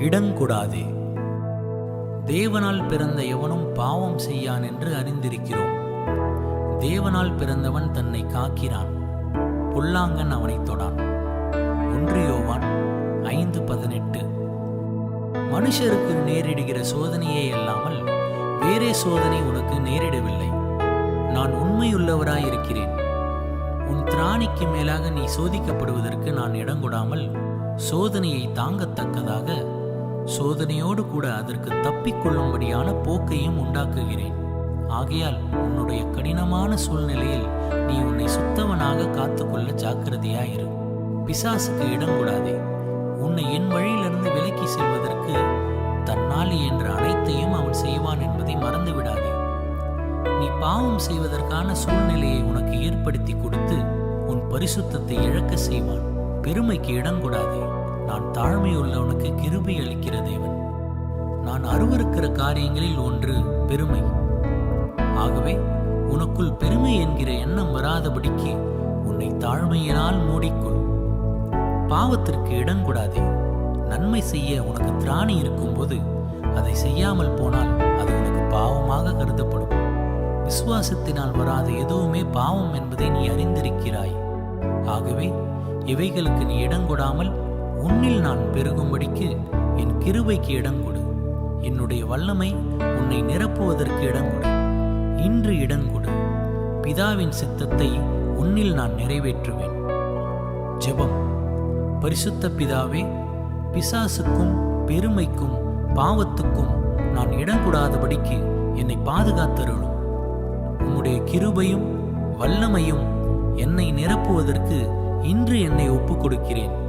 இடங்கூடாதே. தேவனால் பிறந்த எவனும் பாவம் செய்யான் என்று அறிந்திருக்கிறோம். தேவனால் பிறந்தவன் தன்னை காக்கிறான். புல்லாங்கன் அவனை தொடான். ஒன்று யோவான் ஐந்து பதினெட்டு. மனுஷருக்கு நேரிடுகிற சோதனையே அல்லாமல் வேறே சோதனை உனக்கு நேரிடவில்லை. நான் உண்மையுள்ளவராய் இருக்கிறேன் உன் திராணிக்கு மேலாக நீ சோதிக்கப்படுவதற்கு நான் இடங்கொடாமல் சோதனையை தாங்கத்தக்கதாக சோதனையோடு கூட அதற்கு தப்பிக்கொள்ளும்படியான போக்கையும் உண்டாக்குகிறேன். ஆகையால் உன்னுடைய கடினமான சூழ்நிலையில் நீ உன்னை சுத்தவனாக காத்துக்கொள்ள ஜாக்கிரதையாயிரு. பிசாசுக்கு இடம் கூடாதே. உன்னை என் வழியிலிருந்து விலக்கி செல்வதற்கு தன்னால் என்ற அனைத்தையும் அவன் செய்வான் என்பதை மறந்து விடாதே. நீ பாவம் செய்வதற்கான சூழ்நிலையை உனக்கு ஏற்படுத்தி கொடுத்து உன் பரிசுத்தத்தை இழக்க செய்வான். பெருமைக்கு இடம் கூடாதே. தாழ்மை உள்ளவனுக்கு கிருபை அளிக்கிற தேவன். நான் அருவருக்கிற காரியங்களில் ஒன்று பெருமை. ஆகவே உனக்குள் பெருமை என்கிற எண்ணம் வராதபடிக்கு உன்னை தாழ்மையினால் மூடிக்கொள். பாவத்திற்கு இடங்கூடாதே நன்மை செய்ய உனக்கு திராணி இருக்கும்போது அதை செய்யாமல் போனால் அது உனக்கு பாவமாக கருதப்படும். விசுவாசத்தினால் வராத எதுவுமே பாவம் என்பதை நீ அறிந்திருக்கிறாய். ஆகவே இவைகளுக்கு நீ இடங்கொடாமல் உன்னில் நான் பெருகும்படிக்கு என் கிருபைக்கு இடங்கொடு என்னுடைய வல்லமை உன்னை நிரப்புவதற்கு இடங்கொடு இன்று இடங்கொடு பிதாவின் சித்தத்தை உன்னில் நான் நிறைவேற்றுவேன். ஜெபம். பரிசுத்த பிதாவே பிசாசுக்கும் பெருமைக்கும் பாவத்துக்கும் நான் இடங்கூடாதபடிக்கு என்னை பாதுகாத்தருளும். உம்முடைய கிருபையும் வல்லமையும் என்னை நிரப்புவதற்கு இன்று என்னை ஒப்புக் கொடுக்கிறேன்